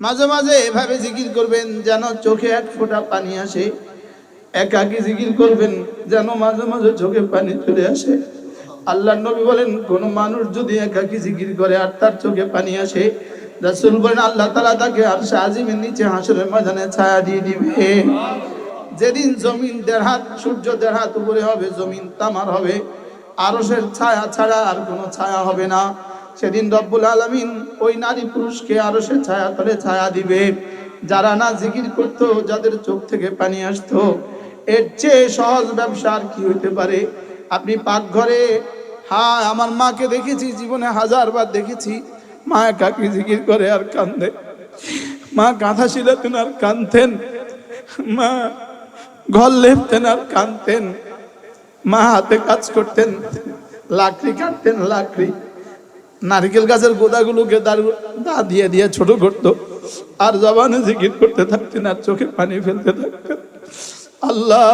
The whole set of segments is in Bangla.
মাঝে মাঝে এভাবে জিকির করবেন যেন চোখে এক ফোঁটা পানি আসে। একাকি জিকির করবেন যেন মাঝে মাঝে চোখে পানি চলে আসে? আল্লাহ নবী বলেন, কোন মানুষ যদি একাকি জিকির করে আর তার চোখে পানি আসে? রাসূল বলেন, আল্লাহ তাআলা তাকে আর আজিমের নিচে হাসরের ময়দানে ছায়া দিয়ে দিবে। যেদিন জমিন দেড় হাত, সূর্য দেড় হাত উপরে হবে, জমিন তামার হবে। আরশের ছায়া ছাড়া আর কোনো ছায়া হবে না। সেদিন রব্বুল আলামিন ওই নারী পুরুষকে আরও সে ছায়া তলে ছায়া দিবে। যারা না জিকির করতো, যাদের চোখ থেকে পানি আসতো, এর চেয়ে সহজ ব্যবসা আর কি হইতে পারে? আপনি পাকঘরে হ্যাঁ আমার মাকে দেখেছি, জীবনে হাজার বার দেখেছি। মা একাকি জিকির করে আর কান্দে মা কাঁথা শিলাতেন আর কানতেন মা ঘর লেপতেন আর কানতেন মা হাতে কাজ করতেন। লাকড়ি কাটতেন লাকড়ি। নারকেল গাছের গোদাগুলোকে তার দা দিয়ে দিয়ে ছোট করতো। আর জবানে জিকির করতে থাকতেন আর চোখে পানি ফেলতে থাকতেন। আল্লাহ,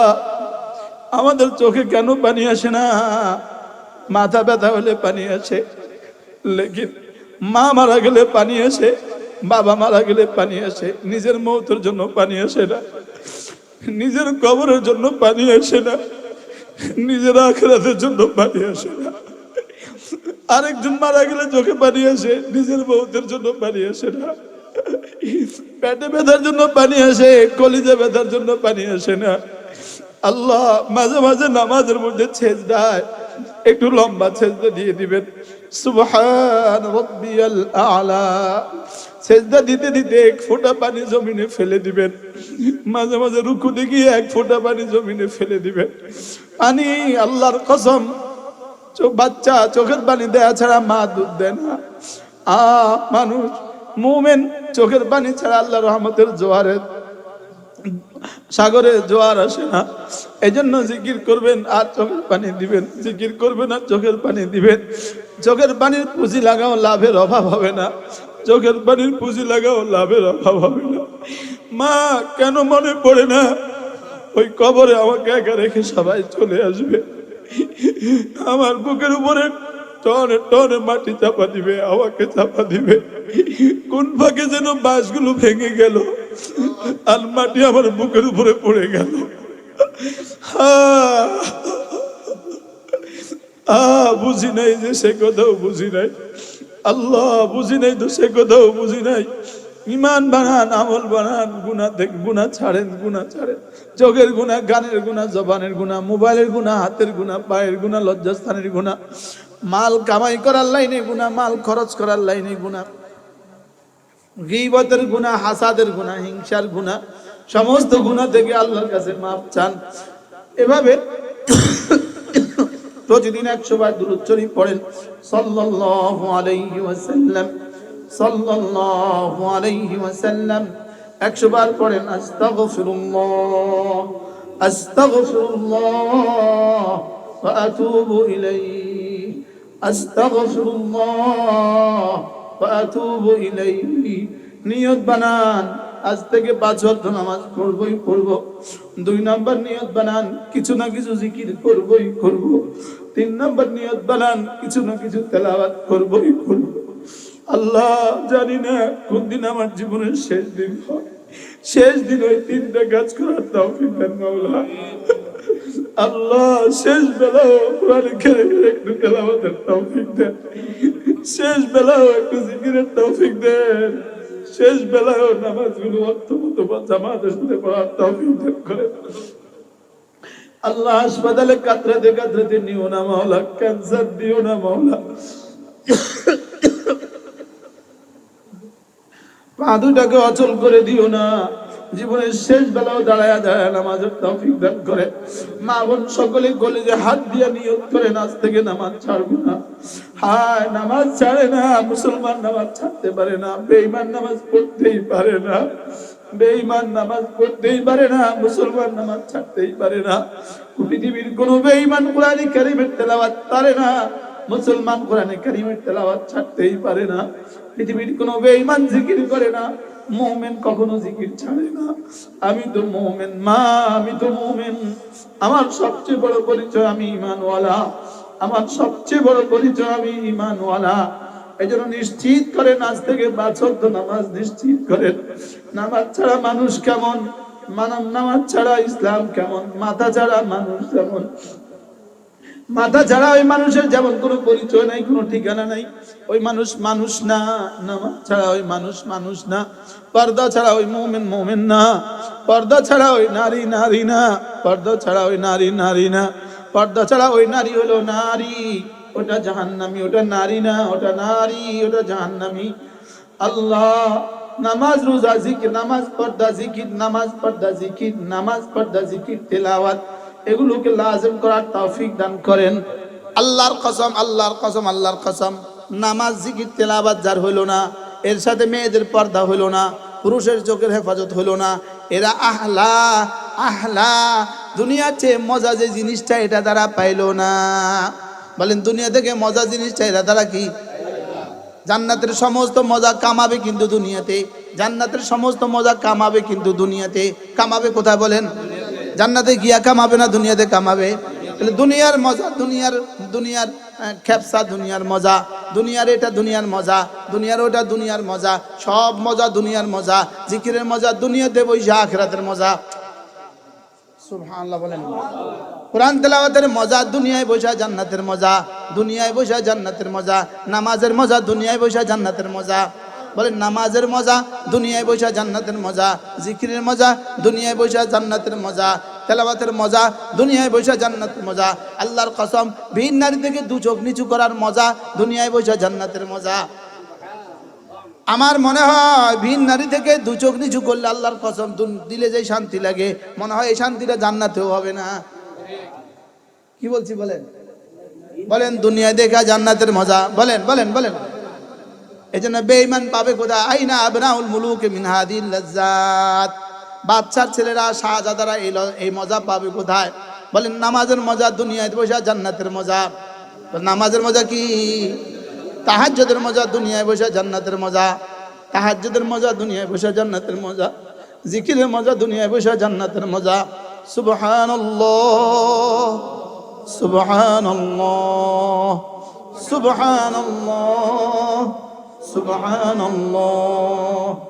আমাদের চোখে কেন পানি আসে না? মাথা ব্যথা হলে পানি আসে। লেকিন মা মারা গেলে পানি আসে, বাবা মারা গেলে পানি আসে, নিজের মৌতের জন্য পানি আসে না। নিজের কবরের জন্য পানি আসে না। নিজের আখেরাতের জন্য পানি আসে না। আরেকজন মারা গেলে চোখে পানি আসে, নিজের বউদের জন্য পানি আসে না। পেটে ব্যথার জন্য পানি আসে, কলিজা ব্যথার জন্য পানি আসে না। আল্লাহ মাঝে মাঝে নামাজের মধ্যে ছেদ দেয়, একটু লম্বা ছেজদা দিয়ে দিবেন। আলা। সেজদা দিতে দিতে এক ফোঁটা পানি জমিনে ফেলে দিবেন। মাঝে মাঝে এক ফোঁটা পানি জমিনে ফেলে দিবেন। পানি আল্লাহর কসম বাচ্চা চোখের পানি দেয়া ছাড়া মা দুধ দেয় না। আ, মানুষ, মুমেন চোখের পানি ছাড়া আল্লাহ রহমতের জোয়ারে সাগরে জোয়ার আসে না। এই জন্য জিকির করবেন আর চোখের পানি দিবেন। জিকির করবেন আর চোখের পানি দিবেন। চোখের পানির পুঁজি লাগাও, লাভের অভাব হবে না। চোখের পানির পুঁজি লাগাও, লাভের অভাব হবে না। মা, কেন মনে পড়ে না? ওই কবরে আমাকে একা রেখে সবাই চলে আসবে। আমার বুকের উপরে টনে টনে মাটি চাপা দিবে আমাকে চাপা দিবে। কোন ফাঁকে যেন বাঁশগুলো ভেঙে গেল আর মাটি আমার বুকের উপরে পড়ে গেল। বুঝি নাই যে সে কথাও বুঝি নাই। আল্লাহ বুঝি নাই তো সে কথাও বুঝি নাই। ইমান বানান, আমল বানান, গুণা থেকে গুণা ছাড়েন গুণা ছাড়েন। চোখের গুণা, গানের গুণা, জবানের গুণা, মোবাইলের গুণা, হাতের গুণা, পায়ের গুণা, লজ্জাস্থানের গুণা। মাল কামাই করার লাইনে গুণা, মাল খরচ করার লাইনে গুণা। গিবতের গুণা, হাসাদের গুণা, হিংসার গুণা, সমস্ত গুণা থেকে আল্লাহর কাছে মাপ চান। এভাবে প্রতিদিন একশো বার দূরত শরীফ পড়েন। সাল্লাল্লাহু আলাইহি ওয়াসাল্লাম। সাল্লাল্লাহু আলাইহি ওয়াসাল্লাম একশো বার পড়েন, আস্তাগফিরুল্লাহ আস্তাগফিরুল্লাহ, ওয়া আতুবু ইলাইহি, আস্তাগফিরুল্লাহ, ওয়া আতুবু ইলাইহি। নিয়ত বানান, আজ থেকে পাঁচ ওয়াক্ত নামাজ পড়বই পড়ব। দুই নাম্বার নিয়ত বানান, কিছু না কিছু জিকির করবই করব। তিন নাম্বার নিয়ত বানান, কিছু না কিছু তেলাওয়াত করবই করব। আল্লাহ, জানি না কোন দিন আমার জীবনের শেষ দিন হয়। শেষ দিন ওই তিনটা কাজ করার তৌফিক দেন মাওলা। আল্লাহ, শেষ বেলাও কোরআনে খেলে খেলে একটু তেলাওয়াতের তৌফিক দেন। শেষ বেলাও একটু জিকিরের তৌফিক দেন। শেষ বেলায় নামাজগুলো অর্থমত জামাতের সাথে পড়ার তৌফিক দান করে। আল্লাহ, হাসপাতালে কাতরাতে কাতরাতে নিও না মাওলা, ক্যান্সার দিও না মাওলা। পা দুটাকে অচল করে দিও না। জীবনের শেষ বেলাও দাঁড়ায় দাঁড়ায় নামাজের তৌফিক দান করে। মা বোন সকলে গলে যে হাত দিয়ে নিয়ত করে নাচ থেকে নামাজ ছাড়বো না। হায়, নামাজ ছাড়ে না, মুসলমান নামাজ ছাড়তে পারে না, বেঈমান নামাজ পড়তেই পারে না। বেঈমান নামাজ পড়তেই পারে না, মুসলমান নামাজ ছাড়তেই পারে না। পৃথিবীর কোনো বেঈমান কোরআনী কারিমের তেলাওয়াত পারে না। মুসলমান কোরআনে কারিমের তেলাওয়াত ছাড়তেই পারে না। পৃথিবীর কোনো বেঈমান জিকির করে না। মোমেন কখনো জিকির ছাড়ে না। আমি তো মোমেন, মা, আমি তো মোমেন। আমার সবচেয়ে বড় পরিচয় আমি ইমানওয়ালা আমার সবচেয়ে বড় পরিচয় আমি ইমানওয়ালা এই জন্য নিশ্চিত করেন, আজ থেকে বাছর তো নামাজ নিশ্চিত করেন। নামাজ ছাড়া মানুষ কেমন? মানব নামাজ ছাড়া ইসলাম কেমন? মাথা ছাড়া মানুষ কেমন? মাথা ছাড়া ওই মানুষের যেমন কোনো পরিচয় নাই, কোনো ঠিকানা নাই, ওই মানুষ মানুষ না, নামাজ ছাড়া ওই মানুষ মানুষ না, পর্দা ছাড়া ওই মোমেন মোমেন না, পর্দা ছাড়া ওই নারী নারী না, পর্দা ছাড়া ওই নারী নারী না, পর্দা ছাড়া ওই নারী হলো নারী, ওটা জাহান্নামি, ওটা নারী না, ওটা নারী, ওটা জাহান্নামি। আল্লাহ, নামাজ রোজা, জিকির, নামাজ পর্দা, জিকির, নামাজ পর্দা, জিকির, নামাজ পর্দা, জিকির, তেলাওয়াত। এগুলোকে লাজম করার তৌফিক দান করেন। আল্লাহর কসম আল্লাহর কসম আল্লাহর কসম। নামাজ, জিকির তেলাবাদ যার হইল না, এর সাথে মেয়েদের পর্দা হইল না, পুরুষের চোখের হেফাজত হইল না। এরা আহলা আহলা, দুনিয়ার চেয়ে মজা যে জিনিসটা এটা দ্বারা পাইলো না। বলেন, দুনিয়া থেকে মজা জিনিসটা এরা দ্বারা কি? জান্নাতের সমস্ত মজা কামাবে কিন্তু দুনিয়াতে। জান্নাতের সমস্ত মজা কামাবে কিন্তু দুনিয়াতে। কামাবে কোথায় বলেন? জান্নাতে গিয়া কামাবে না, দুনিয়াতে কামাবে। তাহলে দুনিয়ার মজা, দুনিয়ার দুনিয়ার খেপসা, দুনিয়ার মজা। দুনিয়ার এটা, দুনিয়ার মজা। দুনিয়ার ওটা, দুনিয়ার মজা। সব মজা, দুনিয়ার মজা। জিকিরের মজা, দুনিয়াতে বৈশা আখেরাতের মজা। সুবহানাল্লাহ বলেন। কোরআন তেলাওয়াতের মজা, দুনিয়ায় বসা জান্নাতের মজা। দুনিয়ায় বসা জান্নাতের মজা। নামাজের মজা, দুনিয়ায় বসা জান্নাতের মজা। বলেন, নামাজের মজা, দুনিয়ায় বসা জান্নাতের মজা। জিকিরের মজা, দুনিয়ায় বসা জান্নাতের মজা। তেলাওয়াতের মজা, দুনিয়ায় বসা জান্নাতের মজা। আল্লাহর কসম, ভিন নারী থেকে দু চোখ নিচু করার মজা, দুনিয়ায় বসা জান্নাতের মজা। আমার মনে হয় ভিন নারী থেকে দু চোখ নিচু করলে আল্লাহর কসম দিলে যে শান্তি লাগে। মনে হয় এই শান্তিটা জান্নাতেও হবে না। কি বলছি বলেন? বলেন দুনিয়া দেখা জান্নাতের মজা। বলেন বলেন বলেন। এই জন্য বেঈমান পাবে কোথায়? আইনা আবনাউল মুলুক মিন হাদিল লাজ্জাত। বাচ্চার ছেলেরা, শাহজাদারা এই এই মজা পাবে কোথায়? বলেন, নামাজের মজা, দুনিয়ায় বসে জান্নাতের মজা। নামাজের মজা কি? তাহাজ্জুদের মজা, দুনিয়ায় বসে জান্নাতের মজা। তাহাজ্জুদের মজা, দুনিয়ায় বসে জান্নাতের মজা। জিকিরের মজা, দুনিয়ায় বসে জান্নাতের মজা। সুবহানাল্লাহ সুবহানাল্লাহ সুবহানাল্লাহ।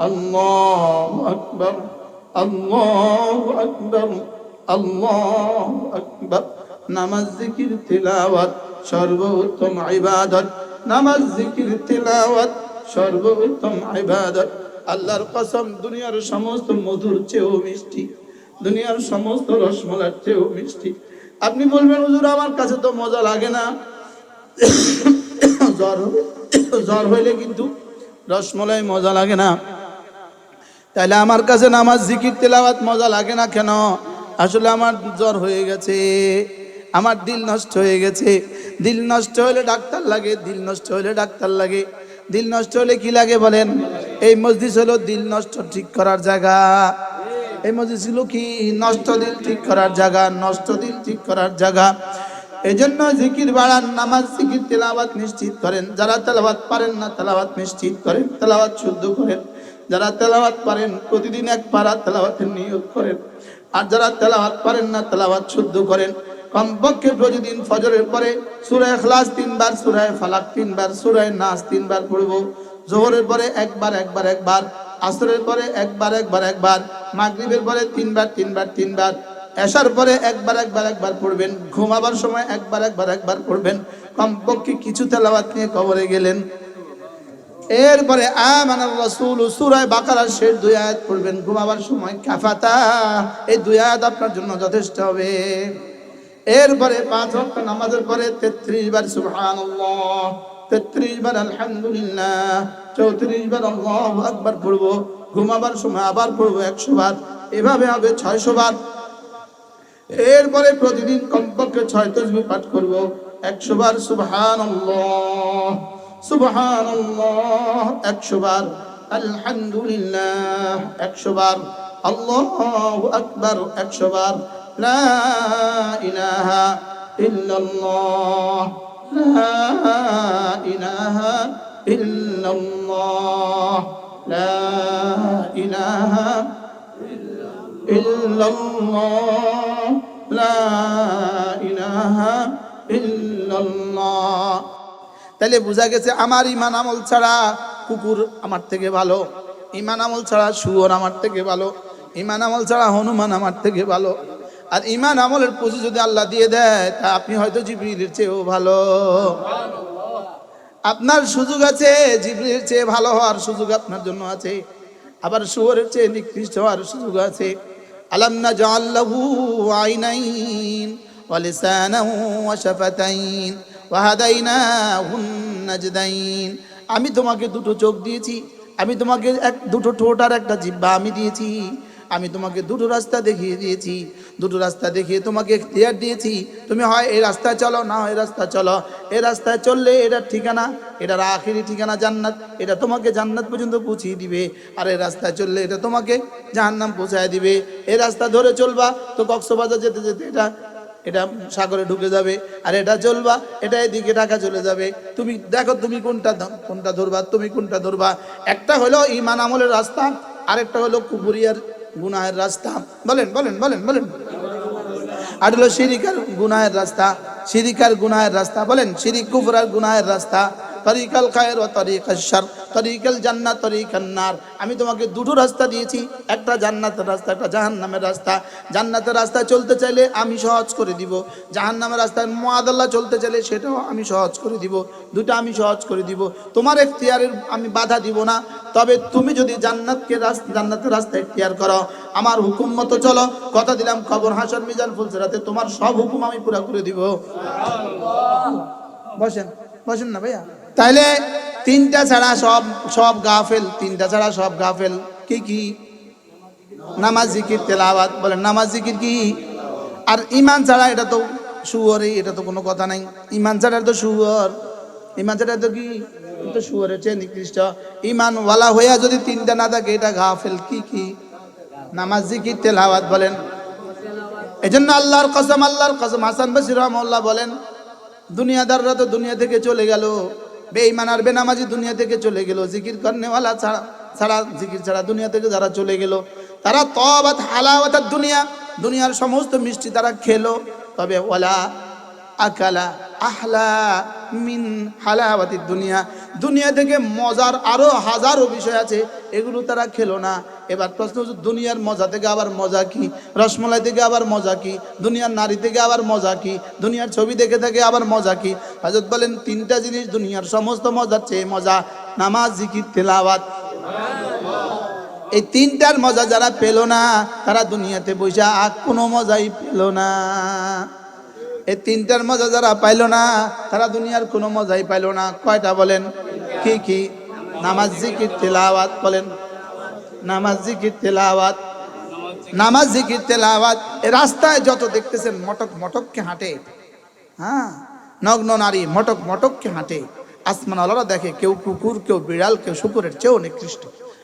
الله أكبر الله أكبر الله أكبر নামাজ জিকির তিলাওয়াত সর্বোত্তম ইবাদত নামাজ জিকির তিলাওয়াত সর্বোত্তম ইবাদত আল্লাহর কসম দুনিয়ার সমস্ত মধুর চেয়েও মিষ্টি দুনিয়ার সমস্ত রসমলার চেয়েও মিষ্টি আপনি বলবেন হুজুর আমার কাছে তো মজা লাগে না জ্বর হবে জ্বর হইলে কিন্তু রসমলাই মজা লাগে না তাহলে আমার কাছে নামাজ, জিকির, তেলাওয়াত মজা লাগে না কেন? আসলে আমার জ্বর হয়ে গেছে, আমার দিল নষ্ট হয়ে গেছে। দিল নষ্ট হলে ডাক্তার লাগে, দিল নষ্ট হলে ডাক্তার লাগে। দিল নষ্ট হলে কি লাগে বলেন? এই মসজিদ হলো দিল নষ্ট ঠিক করার জায়গা। এই মসজিদ ছিল কি? নষ্ট দিল ঠিক করার জায়গা, নষ্ট দিল ঠিক করার জায়গা। এই জন্য জিকির বাড়ান, নামাজ, জিকির, তেলাওয়াত নিশ্চিত করেন। যারা তেলাওয়াত পারেন না, তেলাওয়াত নিশ্চিত করেন, তেলাওয়াত শুদ্ধ করেন। যারা তেলাওয়াত পারেন, প্রতিদিন এক পারা তেলাওয়াতের নিয়োগ করেন। আর যারা তেলাওয়াত পারেন না, তেলাওয়াত শুদ্ধ করেন। কমপক্ষে প্রতিদিন ফজরের পরে সুরায় খ্লাস তিনবার সুরায় ফালাক তিনবার সুরায় নাস তিনবার পড়ব। জোহরের পরে একবার একবার একবার। আসরের পরে একবার একবার একবার। মাগরিবের পরে তিনবার তিনবার তিনবার। এসার পরে একবার একবার একবার পড়বেন। ঘুমাবার সময় একবার একবার একবার পড়বেন। কমপক্ষে কিছু তেলাওয়াত নিয়ে কবরে গেলেন। এরপরে আমানার রাসূল সূরা বাকারার শেষ দুই আয়াত পড়বেন, ঘুমাবার সময় কাফাতা। এই দুই আয়াত আপনার জন্য যথেষ্ট হবে। এরপরে পাঁচ ওয়াক্ত নামাজের পরে 33 বার সুবহানাল্লাহ 33 বার আলহামদুলিল্লাহ 34 বার আল্লাহু আকবার পড়ব, ঘুমাবার সময় আবার পড়ব 100 বার, এভাবে হবে 600 বার। এরপরে প্রতিদিন কমপক্ষে ছয় তসবি পাঠ করব, একশো বার সুবহানাল্লাহ। সুবহানাল্লাহ একশো বার আলহামদুলিল্লাহ একশো বার আল্লাহু আকবার একশো বার লা ইলাহা ইল্লাল্লাহ লা ইলাহা ইল্লাল্লাহ লা ইলাহা ইল্লাল্লাহ লা ইলাহা ইল্লাল্লাহ তাহলে বোঝা গেছে আমার ইমান আমল ছাড়া কুকুর আমার থেকে ভালো। ইমান আমল ছাড়া শুয়োর আমার থেকে ভালো। ইমান আমল ছাড়া হনুমান আমার থেকে ভালো। আর ইমান আমলের পুঁজি যদি আল্লাহ দিয়ে দেয়, তা আপনি হয়তো জিবরিলের চেয়েও ভালো। আপনার সুযোগ আছে, জিবরিলের চেয়ে ভালো হওয়ার সুযোগ আপনার জন্য আছে। আবার শুয়োরের চেয়ে নিকৃষ্ট হওয়ার সুযোগ আছে। আলাম আইনাইন ওয়া শাফাতাইন। ওয়া হাদাইনাহুন নাজদাইন। আমি তোমাকে দুটো চোখ দিয়েছি, আমি তোমাকে এক, দুটো ঠোঁট আর একটা জিহ্বা আমি দিয়েছি, আমি তোমাকে দুটো রাস্তা দেখিয়ে দিয়েছি, দুটো রাস্তা দেখিয়ে তোমাকে এখতিয়ার দিয়েছি। তুমি হয় এই রাস্তায় চলো, না এই রাস্তা চলো। এই রাস্তায় চললে এটার ঠিকানা, এটার আখিরি ঠিকানা জান্নাত, এটা তোমাকে জান্নাত পর্যন্ত পৌঁছিয়ে দিবে। আর এই রাস্তায় চললে এটা তোমাকে জাহান্নাম পৌঁছায় দিবে। এই রাস্তা ধরে চলবা, তো কক্সবাজার যেতে যেতে এটা এটা সাগরে ঢুকে যাবে, আর এটা চলবা এটা এদিকে ঢাকা চলে যাবে। তুমি দেখো তুমি কোনটা কোনটা ধরবা, তুমি কোনটা ধরবা। একটা হলো ইমান আমলের রাস্তা, আরেকটা হলো কুপুরিয়ার গুনাহের রাস্তা। বলেন বলেন বলেন বলেন। আর হলো সিরিকার গুনাহের রাস্তা, শিরিকার গুনাহের রাস্তা, বলেন, শিরিক কুফরার গুনাহের রাস্তা। তরিকাল খায়ের ও তরিকাল শার। তরিকাল জান্নাত তরিকাল নার। আমি তোমাকে দুটো রাস্তা দিয়েছি একটা জান্নাতের রাস্তা একটা জাহান্নামের রাস্তা। জান্নাতের রাস্তায় চলতে চাইলে আমি সহজ করে দিব। জাহান্নামের রাস্তায় মোয়াদাল্লাহ চলতে চাইলে সেটাও আমি সহজ করে দিব। দুটো আমি সহজ করে দিব। তোমার এখতিয়ারের আমি বাধা দিব না। তবে তুমি যদি জান্নাতকে রাস্তা জান্নাতের রাস্তা এখতিয়ার করো আমার হুকুম মতো চলো। কথা দিলাম খবর হাসান মিজান ফুলসেরাতে। তোমার সব হুকুম আমি পুরা করে দিব। বসেন বসেন না ভাইয়া। তাইলে তিনটা ছাড়া সব সব গাফেল, তিনটা ছাড়া সব গাফেল। কি কি? নামাজ জিকির, তেলাওয়াত, বলেন নামাজ জিকির কি? আর ইমান ছাড়া এটা তো শুয়রই, এটা তো কোনো কথা নাই। ইমান ছাড়া তো শুয়র। ইমান ছাড়া তো কি? তো শুয়রের চেয়ে নিকৃষ্ট। ইমান ওয়ালা হইয়া যদি তিনটা না থাকে, এটা গাফেল। কি কি? নামাজ জিকির, তেলাওয়াত বলেন। এই জন্য আল্লাহর কসম আল্লাহর কসম। হাসান বসির রহমল্লাহ বলেন, দুনিয়াদাররা তো দুনিয়া থেকে চলে গেল। বেঈমান আর বেনামাজি দুনিয়া থেকে চলে গেল। জিকির কর্নেওয়ালা ছাড়া ছাড়া জিকির ছাড়া দুনিয়া থেকে যারা চলে গেল, তারা তবাত হালাওয়াত দুনিয়া। দুনিয়ার সমস্ত মিষ্টি তারা খেলো। তবে ওলা আকালা আহলা মিন হালাওয়াতি দুনিয়া। দুনিয়া থেকে মজার আরও হাজারো বিষয় আছে, এগুলো তারা খেলো না। এবার প্রশ্ন হচ্ছে, দুনিয়ার মজা থেকে আবার মজা কি? রসমলাই থেকে আবার মজা কি? দুনিয়ার নারী থেকে আবার মজা কি? দুনিয়ার ছবি দেখে থেকে আবার মজা কি? হজরত বলেন, তিনটা জিনিস দুনিয়ার সমস্ত মজার চেয়ে মজা, নামাজ, জিকির, তেলাওয়াত। এই তিনটার মজা যারা পেল না, তারা দুনিয়াতে বসে আর কোনো মজাই পেল না। এই তিনটার মজা যারা পাইলো না, তারা দুনিয়ার কোনো মজাই পাইলো না। কয়টা বলেন? কি কি? নামাজ, জিকির, তেলাওয়াত বলেন। নামাজ জিকির, তেলাওয়াত। নামাজ জিকির, তেলাওয়াত। রাস্তায় যত দেখতেছেন মটক মটককে হাঁটে। হ্যাঁ? নগ্ন নারী মটক মটককে হাঁটে। আসমান আলারা দেখে কেউ কুকুর, কেউ বিড়াল, কেউ শুকুরের চেয়েও নিকৃষ্ট।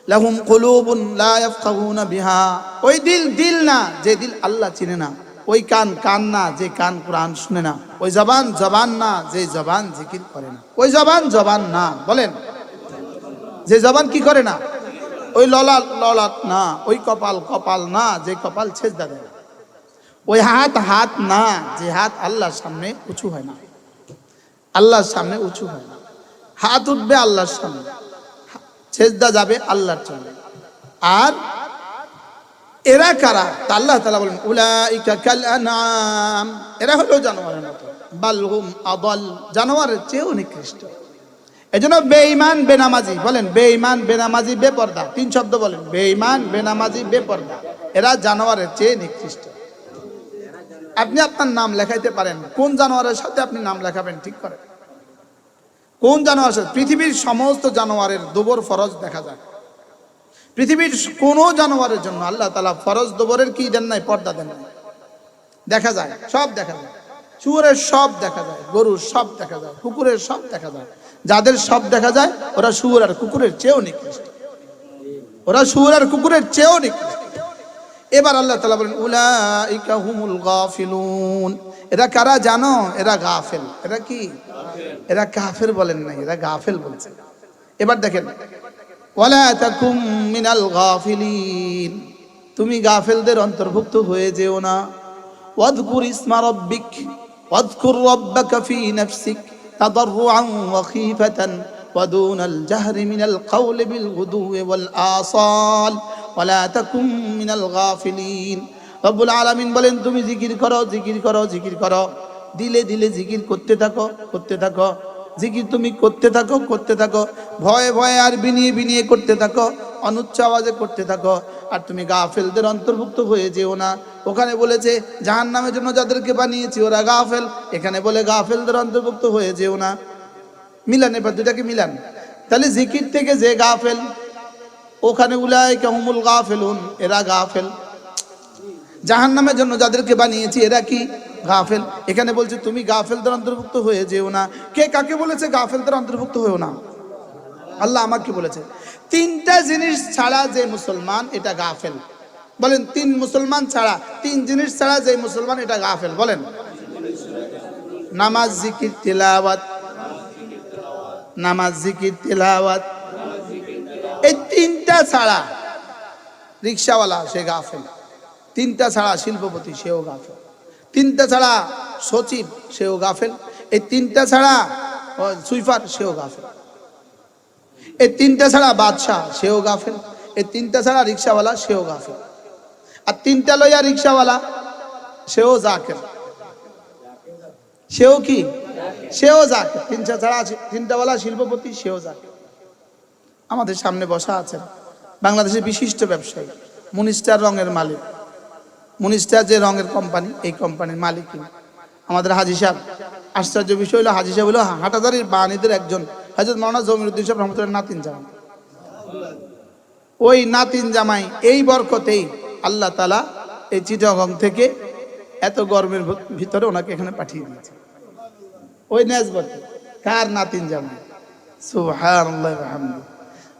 লাহুম কুলুবুন লা ইয়াফকাহুনা বিহা। ওই দিল দিল না, যে দিল আল্লাহ চিনে না। ওই কান কান না, যে কান কোরআন শুনে না। ওই জবান জবান না, যে জবান জিকির করে না। ওই জবান জবান না, বলেন। যে জবান কি করে না? ওই ললাট ললাট না, ওই কপাল কপাল না, যে কপাল ছেজদা দেয়। ওই হাত হাত না, যে হাত আল্লাহর সামনে উঁচু হয় না। আল্লাহর সামনে উঁচু হয় না। হাত উঠবে আল্লাহর সামনে। ছেজদা যাবে আল্লাহর সামনে। আর এরা কারা? আল্লাহ তালা বলেন, উলাইকা কাল এরা হলো জানোয়ারের মতো। বালহুম আদল। জানোয়ারের চেয়েও নিকৃষ্ট। এজন্য বেঈমান, বেনামাজি, বলেন, বেঈমান, বেনামাজি, বেপর্দা। তিন শব্দ বলেন, বেঈমান, বেনামাজি, বেপর্দা। এরা জানোয়ারের চেয়ে নিকৃষ্ট। আপনি আপনার নাম লেখাইতে পারেন। কোন জানোয়ারের সাথে আপনি নাম লেখাবেন? ঠিক করেন কোন জানোয়ার সাথে? পৃথিবীর সমস্ত জানোয়ারের দুবর ফরজ দেখা যায়। পৃথিবীর কোনো জানোয়ারের জন্য আল্লাহ তালা ফরজ দুবরের কি দেন নাই? পর্দা দেন নাই। দেখা যায়, সব দেখা যায়। শুয়োরের সব দেখা যায়, গরুর সব দেখা যায়, কুকুরের সব দেখা যায়। যাদের সব দেখা যায়, ওরা শুয়োর আর কুকুরের চেয়েও নিকৃষ্ট। ওরা শুয়োর আর কুকুরের চেয়েও নিকৃষ্ট। এবার আল্লাহ তালা বলেন, উলাইকা হুমুল গাফিলুন। এরা কারা জানো? এরা গাফেল। এরা কি? এরা কাফের বলেন নাই, এরা গাফেল বলছে। এবার দেখেন, ওয়ালা মিনাল গাফিলিন। তুমি গাফেলদের অন্তর্ভুক্ত হয়ে যেও না। ওয়াদকুর ইসমা রব্বিক। ওয়াদকুর রব্বাকা ফি নাফসিক তাদাররুআন ওয়া খীফাতান ودون الجهر من القول بالغدو والآصال ولا تكن من الغافلين রব্বুল আলামিন বলেন তুমি জিকির করো জিকির করো জিকির করো দিলে দিলে জিকির করতে থাকো করতে থাকো জিকির তুমি করতে থাকো করতে থাকো। ভয়ে ভয়ে আর বিনিয়ে বিনিয়ে করতে থাকো, অনুচ্চ আওয়াজে করতে থাকো। আর তুমি গাফেলদের অন্তর্ভুক্ত হয়ে যেও না। ওখানে বলেছে জাহান নামের জন্য যাদেরকে বানিয়েছি ওরা গাফেল। এখানে বলে গাফেলদের অন্তর্ভুক্ত হয়ে যেও না। মিলান, এবার দুটাকে মিলান? তাহলে জিকির থেকে যে গাফেল, ওখানে উলাই কাহুমুল গাফেলুন, এরা গাফেল। জাহান নামের জন্য যাদেরকে বানিয়েছি, এরা কি? গাফেল। এখানে বলছে, তুমি গাফেলদের অন্তর্ভুক্ত হয়ে যেও না। কে কাকে বলেছে? গাফেলদের অন্তর্ভুক্ত হয়েও না। আল্লাহ আমাকে বলেছে, তিনটা জিনিস ছাড়া যে মুসলমান, এটা গাফেল। বলেন, তিন মুসলমান ছাড়া, তিন জিনিস ছাড়া যে মুসলমান, এটা গাফেল। বলেন, নামাজ, জিকির, তিলাওয়াত। নামাজ, জিকির, তিলাওয়াত। এই তিনটা ছাড়া রিক্সাওয়ালা, সে গাফেল। তিনটা ছাড়া শিল্পপতি, সেও গাফেল। তিনটা ছাড়া সচিব, সেও গাফেল। এই তিনটা ছাড়া সুইফার, সেও গাফেল। এই তিনটা ছাড়া বাদশাহ, সেও গাফেল। এই তিনটা ছাড়া রিক্সাওয়ালা, সেও গাফেল। আর তিনটা লইয়া রিক্সাওয়ালা, সেও জাকের। সেও কি? সেও জাকের। তিনটা ছাড়া আছে, তিনটাওয়ালা শিল্পপতি, সেও জাকের। আমাদের সামনে বসা আছেন বাংলাদেশের বিশিষ্ট ব্যবসায়ী, মুনিস্টার রঙের মালিক। মুনিস্টার যে রঙের কোম্পানি, এই কোম্পানির মালিক আমাদের হাজি সাহেব। আশ্চর্য বিষয় হলো, হাজি সাহেব হলো হাটাজারির বাণীদের একজন। হজরত মৌলানা জমিরুদ্দিন সাহেব রহমতুল্লাহ নাতিন জামাই ওই নাতিন জামাই এই বরকতেই আল্লাহ তালা এই চিটাগং থেকে এত গরমের ভিতরে ওনাকে এখানে পাঠিয়ে দিয়েছে। ওই নেজবতে কার নাতিন জামাই? বিহামদিহি।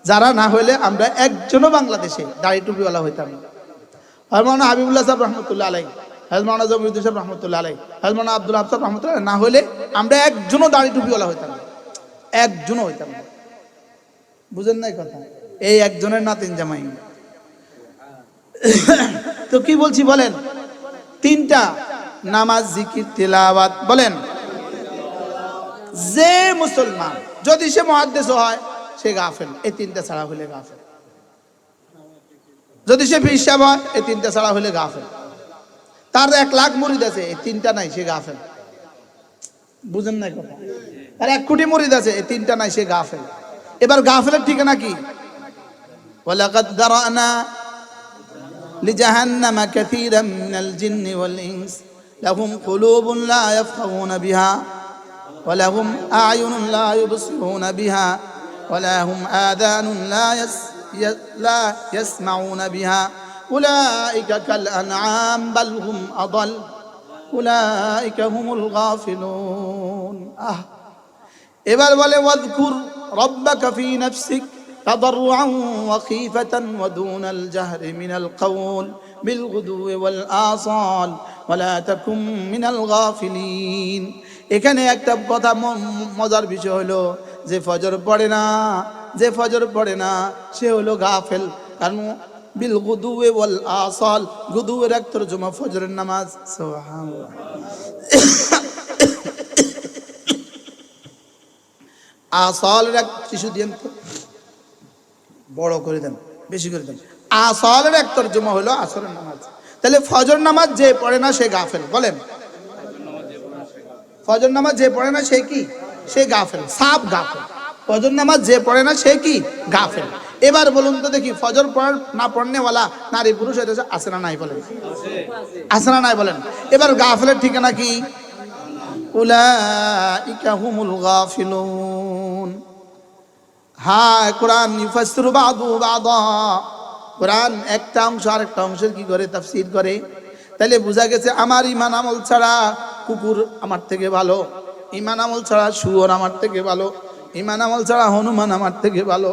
যারা না হলে আমরা একজনও বাংলাদেশে দাড়ি টুপিওয়ালা হইতাম না। হজমানা হাবিবুল্লাহ সাহেব রহমতুল্লাহ আলাই হজমানা জমিরুদ্দিন সাহেব রহমতুল্লাহ আলাই হজমানা আব্দুল হাফ সাহেব রহমতুল্লাহ না হলে আমরা একজনও দাড়ি টুপিওয়ালা হইতাম একজনও হইতাম বুঝেন নাই কথা? এই একজনের নাতিন জামাই। তো কি বলছি বলেন? তিনটা, নামাজ, জিকির, তেলাওয়াত, বলেন। যে মুসলমান, যদি সে মহাদ্দেশ হয়, সে গাফেল। এই তিনটা ছাড়া হলে গাফেল। যদি সে পিসাব হয় এই তিনটা ছাড়া হলে গাফেল তার এক লাখ মুরিদ আছে এই তিনটা নাই সে গাফেল বুঝেন নাই কথা তার এক কোটি মুরিদ আছে এই তিনটা নাই সে গাফেল এবার গাফেলের ঠিকানা কি ওয়ালাকাদ দারানা لجهنم كثيرا من الجن والإنس لهم قلوب لا يفقهون بها ولهم أعين لا يبصرون بها ولهم آذان لا يس ي- لا يسمعون بها أولئك كالأنعام بل هم أضل أولئك هم الغافلون آه এবার বলে ওয়াদকুর রব্বাকা ফি নাফসিক তাদাররুআন ওয়া খীফাতান ওয়া দুনাল জাহরি মিনাল কাউল বিল গুদুই ওয়াল আসাল ওয়া লা তাকুম মিনাল গাফিলিন এখানে একটা কথা ম- মজার বিষয় হলো যে ফজর পড়ে না যে ফজর পড়ে না, সে হলো গাফেল। কারণ বিল গুদুই ওয়াল আসাল গুদুয়ের এক তরজমা ফজরের নামাজ। আসলের এক শিশু দিয়েন তো। বড় করে দেন, বেশি করে দেন। আসলের এক তর্জমা হলো আসরের নামাজ। তাহলে ফজর নামাজ যে পড়ে না, সে গাফেল। বলেন। ফজর নামাজ যে পড়ে না, সে কি? সে গাফেল, সাপ গাফেল। ফজর নামাজ যে পড়ে না, সে কি? গাফেল। এবার বলুন তো দেখি, ফজর পড়ার না পড়নেওয়ালা নারী পুরুষ হইতে আসে না নাই বলেন? আসে না নাই বলেন? এবার গাফেলের ঠিকানা কি? উলাইকা হুমুল হ্যাঁ কোরআন কোরআন কি করে? করে। বোঝা গেছে, আমার ইমান আমল ছাড়া কুকুর আমার থেকে ভালো। ইমান আমল ছাড়া শুয়োর আমার থেকে ভালো। ইমান আমল ছাড়া হনুমান আমার থেকে ভালো।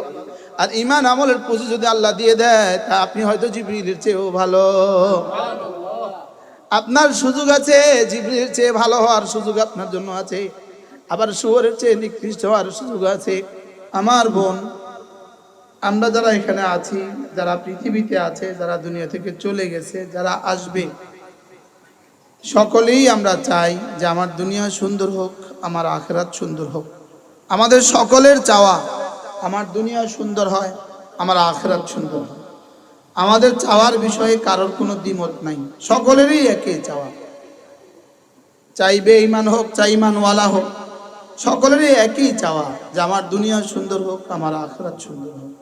আর ইমান আমলের পুঁজি যদি আল্লাহ দিয়ে দেয়, তা আপনি হয়তো জিবরিলের চেয়েও ভালো। আপনার সুযোগ আছে, জিবরিলের চেয়ে ভালো হওয়ার সুযোগ আপনার জন্য আছে। আবার শুয়োরের চেয়ে নিকৃষ্ট হওয়ার সুযোগ আছে। আমার বোন, আমরা যারা এখানে আছি, যারা পৃথিবীতে আছে, যারা দুনিয়া থেকে চলে গেছে, যারা আসবে, সকলেই আমরা চাই যে আমার দুনিয়া সুন্দর হোক, আমার আখেরাত সুন্দর হোক। আমাদের সকলের চাওয়া আমার দুনিয়া সুন্দর হয়, আমার আখেরাত সুন্দর হয়। আমাদের চাওয়ার বিষয়ে কারোর কোনো দ্বিমত নাই, সকলেরই একই চাওয়া। চাই বেঈমান হোক, চাই ইমানওয়ালা হোক, সকলেরই একই চাওয়া যে আমার দুনিয়া সুন্দর হোক, আমার আখরাত সুন্দর হোক।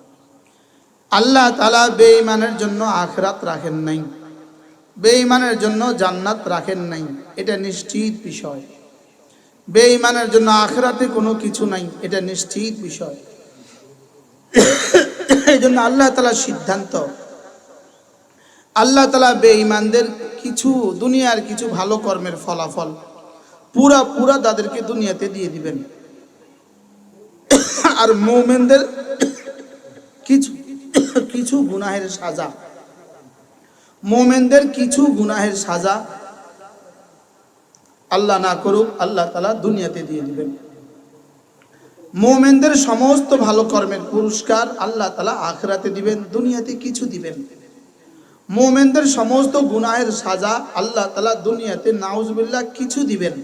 আল্লাহ তালা বেঈমানের জন্য আখরাত রাখেন নাই, বেঈমানের জন্য জান্নাত রাখেন নাই, এটা নিশ্চিত বিষয়। বেঈমানের জন্য আখরাতে কোনো কিছু নাই, এটা নিশ্চিত বিষয়। এই জন্য আল্লাহ তালা সিদ্ধান্ত। আল্লাহ তালা বেঈমানদের কিছু দুনিয়ার কিছু ভালো কর্মের ফলাফল পুরা পুরা তাদেরকে দুনিয়াতে দিয়ে দিবেন। আর মোমেনদের কিছু কিছু গুনাহের সাজা। মোমেনদের কিছু গুনাহের সাজা আল্লাহ না করুক, আল্লাহ তালা দুনিয়াতে দিয়ে দিবেন। মোমেনদের সমস্ত ভালো কর্মের পুরস্কার আল্লাহ তালা আখরাতে দিবেন, দুনিয়াতে কিছু দিবেন মোমেনদের সমস্ত গুনাহের সাজা আল্লাহ তালা দুনিয়াতে নাউজবিল্লাহ কিছু দিবেন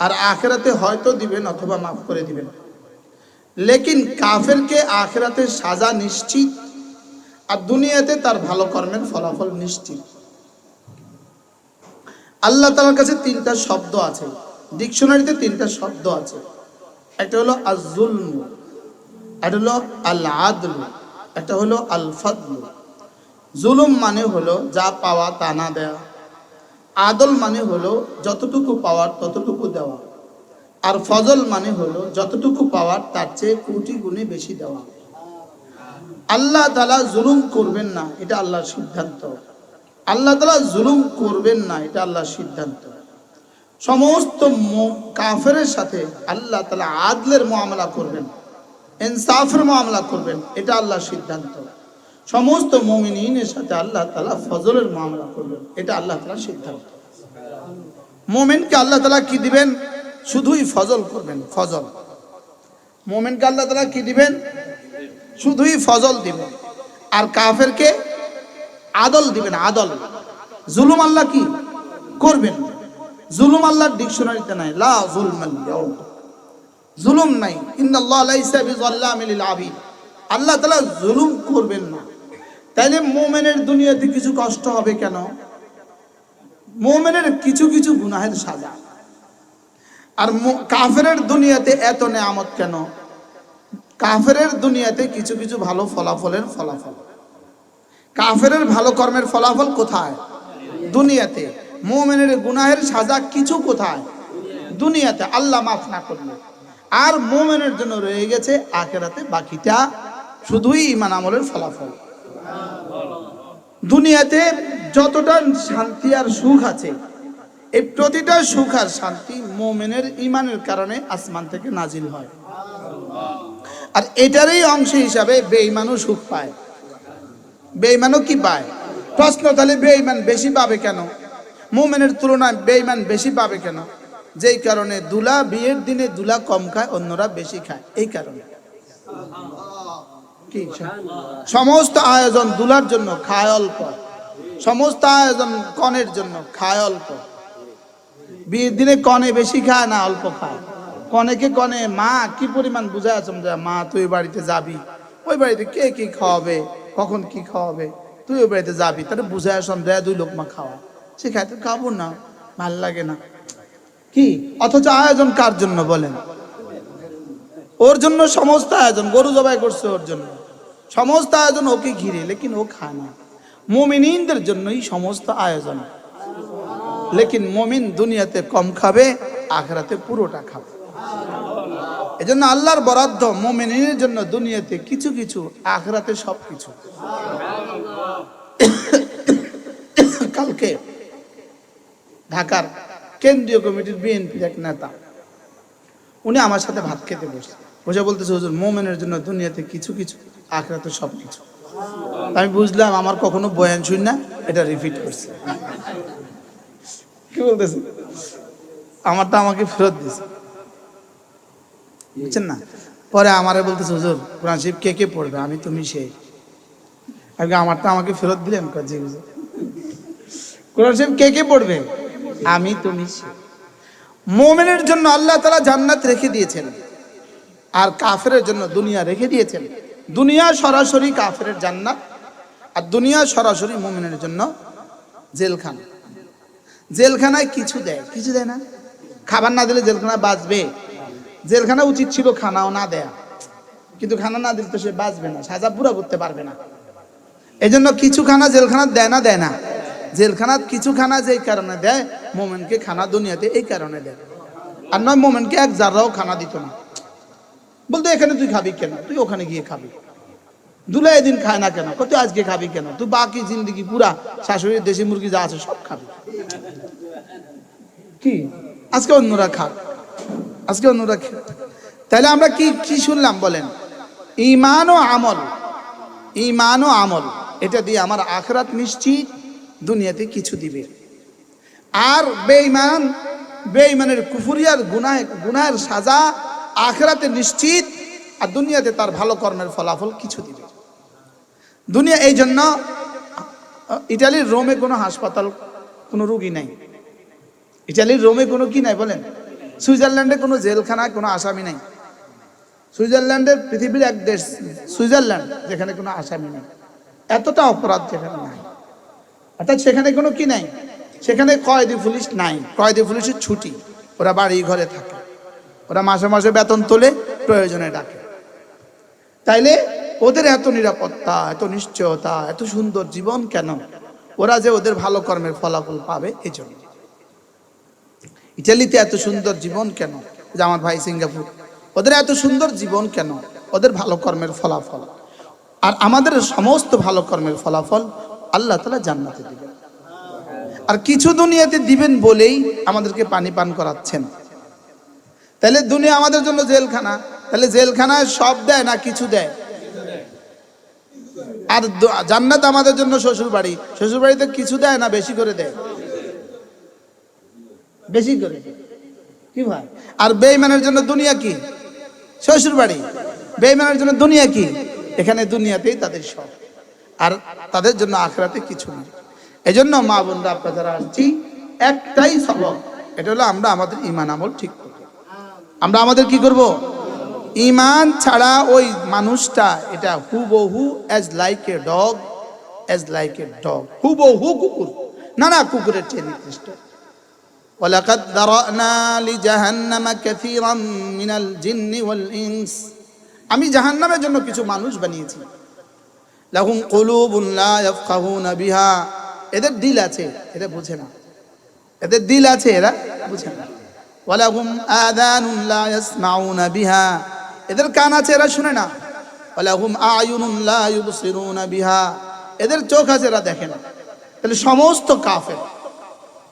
আর আখেরাতে হয়তো দিবেন অথবা মাফ করে দিবেন। লেকিন কাফেরকে আখেরাতে সাজা নিশ্চিত, আর দুনিয়াতে তার ভালো কর্মের ফলাফল নিশ্চিত। আল্লাহ তালার কাছে তিনটা শব্দ আছে। ডিকশনারিতে তিনটা শব্দ আছে। একটা হলো আজুলম একটা হলো আল আদল একটা হলো আল ফাদল জুলুম মানে হলো যা পাওয়া তা না দেয়া। আদল মানে হলো যতটুকু পাওয়ার ততটুকু দেওয়া। আর ফজল মানে হলো যতটুকু পাওয়ার তার চেয়ে কোটি গুণে বেশি দেওয়া। আল্লাহ তালা জুলুম করবেন না, এটা আল্লাহর সিদ্ধান্ত। আল্লাহ তালা জুলুম করবেন না, এটা আল্লাহর সিদ্ধান্ত। সমস্ত কাফেরের সাথে আল্লাহ তালা আদলের মামলা করবেন, ইনসাফের মামলা করবেন, এটা আল্লাহর সিদ্ধান্ত। সমস্ত মমিনের সাথে আল্লাহ তালা ফজলের মামলা করবেন, এটা আল্লাহ তালার সিদ্ধান্ত। মোমেনকে আল্লাহ তালা কি দিবেন? শুধুই ফজল করবেন, ফজল। মোমেনকে আল্লাহ তালা কি দিবেন? শুধুই ফজল দিবেন। আর কাফেরকে আদল দিবেন, আদল। জুলুম আল্লাহ কি? করবেন। জুলুম আল্লাহর ডিকশনারিতে নাই। লা জুলমাল ইয়াউম। জুলুম নাই। ইন্নাল্লাহ লাইসা বিযাল্লামিল লিল আবিদ আল্লাহ তাআলা জুলুম করবেন না। তাইলে মুমিনের দুনিয়াতে কিছু কষ্ট হবে কেন? মুমিনের কিছু কিছু গুনাহের সাজা। আর কাফেরের দুনিয়াতে এত নেয়ামত কেন? কাফেরের দুনিয়াতে কিছু কিছু ভালো ফলাফলের ফলাফল। কাফেরের ভালো কর্মের ফলাফল কোথায়? দুনিয়াতে। মোমেনের গুনাহের সাজা কিছু কোথায়? দুনিয়াতে আল্লাহ মাফ না করলে। আর মোমেনের জন্য রয়ে গেছে আখেরাতে বাকিটা শুধুই ইমান আমলের ফলাফল। দুনিয়াতে যতটা শান্তি আর সুখ আছে এই প্রতিটা সুখ আর শান্তি মোমেনের ইমানের কারণে আসমান থেকে নাজিল হয়। আর এটারই অংশ হিসাবে বেঈমানও সুখ পায়। বেঈমানও কি পায়? প্রশ্ন তাহলে বেঈমান বেশি পাবে কেন? মোমেনের তুলনায় বেঈমান বেশি পাবে কেন? যেই কারণে দুলা বিয়ের দিনে দুলা কম খায়, অন্যরা বেশি খায়। এই কারণে। কি? সমস্ত আয়োজন দুলার জন্য খায় অল্প। সমস্ত আয়োজন কনের জন্য খায় অল্প। বিয়ের দিনে কনে বেশি খায় না অল্প খায়? কনেকে কনে? মা কি পরিমাণ বুঝায় আছো মা, তুই বাড়িতে যাবি। ওই বাড়িতে কে কি খাওয়াবে? কখন কি খাওয়াবে? তুই ওই বাড়িতে যাবি, তাহলে বুঝায় আসলাম দেয় দুই লোক মা খাওয়া। সে খাইতে খাব না, ভালো লাগে না। কি? অথচ আয়োজন কার জন্য বলেন? ওর জন্য সমস্ত আয়োজন, গরু জবাই করছে ওর জন্য। সমস্ত আয়োজন ওকে ঘিরে, লেকিন ও খায় না। মোমিনদের জন্যই সমস্ত আয়োজন। লেকিন মোমিন দুনিয়াতে কম খাবে, আখরাতে পুরোটা খাবে। এজন্য আল্লাহর বরাদ্দ মোমিনের জন্য দুনিয়াতে কিছু কিছু, আখরাতে সব কিছু। কালকে ঢাকার কেন্দ্রীয় কমিটির বিএনপির এক নেতা, উনি আমার সাথে ভাত খেতে বসে। বসে বলতেছে, হুজুর, মোমেনের জন্য দুনিয়াতে কিছু কিছু, আখরাতে সব কিছু। আমি বুঝলাম, আমার কখনো বয়ান শুন না, এটা রিপিট করছে। কি বলতেছে? আমারটা আমাকে ফেরত দিছে। বুঝছেন না? পরে আমারে বলতেছে, হুজুর, কোরআন শরীফ কে কে পড়বে? আমি তুমি সেই আগে আমারটা আমাকে ফেরত দিলেন? জি, হুজুর। কোরআন শরীফ কে কে পড়বে? আমি তুমি সে মোমেনের জন্য আল্লাহ তালা জান্নাত রেখে দিয়েছেন। আর কাফেরের জন্য দুনিয়া রেখে দিয়েছেন। দুনিয়া সরাসরি কাফেরের জান্নাত, আর দুনিয়া সরাসরি মোমেনের জন্য জেলখানা। জেলখানায় কিছু দেয়। কিছু দেয় না। খাবার না দিলে জেলখানা বাঁচবে। জেলখানা উচিত ছিল খানাও না দেয়া। কিন্তু খানা না দিলে তো সে বাঁচবে না, সাজা পুরা করতে পারবে না। এই জন্য কিছু খানা জেলখানা দেয় না দেয় না। জেলখানা কিছু খানা যেই কারণে দেয়, মোমেনকে খানা দুনিয়াতে এই কারণে দেয়। আর নয়, মোমেনকে এক জাররাও খানা দিত না। বলতো, এখানে তুই খাবি কেন? তুই ওখানে গিয়ে খাবি। দুলাই দিন খায় না কেন? কত আজকে খাবি কেন? তুই বাকি জিন্দগি পুরা শাশুড়ির দেশি মুরগি যা আছে সব খাবি। কি? আজকে অন্যরা খাক। আজকে অন্যরা তাহলে আমরা কি কি শুনলাম বলেন? ইমান ও আমল ইমান ও আমল, এটা দিয়ে আমার আখরাত নিশ্চিত, দুনিয়াতে কিছু দিবে। আর বেঈমান, বেঈমানের কুফুরিয়ার গুনাহ, গুনাহের সাজা আখরাতে নিশ্চিত, আর দুনিয়াতে তার ভালো কর্মের ফলাফল কিছু দিবে। দুনিয়া এই জন্য, ইটালির রোমে কোনো হাসপাতাল, কোনো রুগী নাই। ইটালির রোমে কোনো কি নাই বলেন? সুইজারল্যান্ডে কোনো জেলখানায় কোনো আসামি নেই। সুইজারল্যান্ডের পৃথিবীর এক দেশ, সুইজারল্যান্ড, যেখানে কোনো আসামি নেই। এতটা অপরাধ যেখানে নাই। অর্থাৎ সেখানে কোনো কি নাই? সেখানে কয়েদি পুলিশ নাই। কয়েদি পুলিশের ছুটি। ওরা বাড়ি ঘরে থাকে। ওরা মাসে মাসে বেতন তোলে, প্রয়োজনে ডাকে। তাইলে ওদের এত নিরাপত্তা, এত নিশ্চয়তা, এত সুন্দর জীবন কেন? ওরা যে ওদের ভালো কর্মের ফলাফল পাবে এই জন্য ইটালিতে এত সুন্দর জীবন কেন? যে আমার ভাই সিঙ্গাপুর। ওদের এত সুন্দর জীবন কেন? ওদের ভালো কর্মের ফলাফল। আর আমাদের সমস্ত ভালো কর্মের ফলাফল আল্লাহ তালা জান্নাতে দিবেন। আর কিছু দুনিয়াতে দিবেন বলেই আমাদেরকে পানি পান করাচ্ছেন। তাহলে দুনিয়া আমাদের জন্য জেলখানা। তাহলে জেলখানায় সব দেয় না কিছু দেয়? আর জান্নাত আমাদের জন্য শ্বশুর বাড়ি শ্বশুর বাড়িতে কিছু দেয় না, বেশি করে দেয়? বেশি করে। কি ভাই? আর বেইমানের জন্য দুনিয়া কি? শ্বশুর বাড়ি বেইমানের জন্য দুনিয়া কি? এখানে দুনিয়াতেই তাদের সব। আর তাদের জন্য আখরাতে কিছু নেই। এই জন্য মা বোনরা, আপনারা যারা আসছি একটাই সবক। এটা হলো আমরা আমাদের ইমান আমল ঠিক করব। আমরা আমাদের কি করব? ইমান ছাড়া ওই মানুষটা, এটা হুবহু as like a dog as like a dog হুবহু কুকুর। না না কুকুরের চেয়ে নিকৃষ্ট। ولقد ذرأنا لجهنم كثيرا من الجن والإنس আমি জাহান্নামের জন্য কিছু মানুষ বানিয়েছি লাহুম কুলুবুন লা ইয়াফকাহুনা বিহা এদের দিল আছে এরা বুঝে না এদের দিল আছে এরা বুঝে না ওয়ালাহুম আযানুন লা ইয়াসমাউনা বিহা এদের কান আছে এরা শুনে না ওয়ালাহুম আয়ুনুন লা ইউবসিরুনা বিহা এদের চোখ আছে এরা দেখে না তাহলে সমস্ত কাফের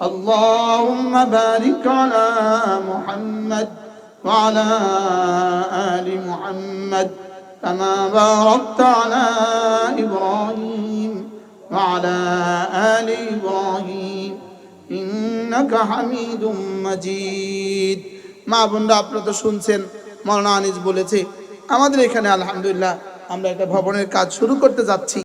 اللهم بارك على محمد وعلى آل محمد كما باركت على إبراهيم وعلى آل إبراهيم إنك حميد مجيد মা বোনরা আপনারা তো শুনছেন মৌলানা আনিস বলেছে আমাদের এখানে আলহামদুলিল্লাহ আমরা একটা ভবনের কাজ শুরু করতে যাচ্ছি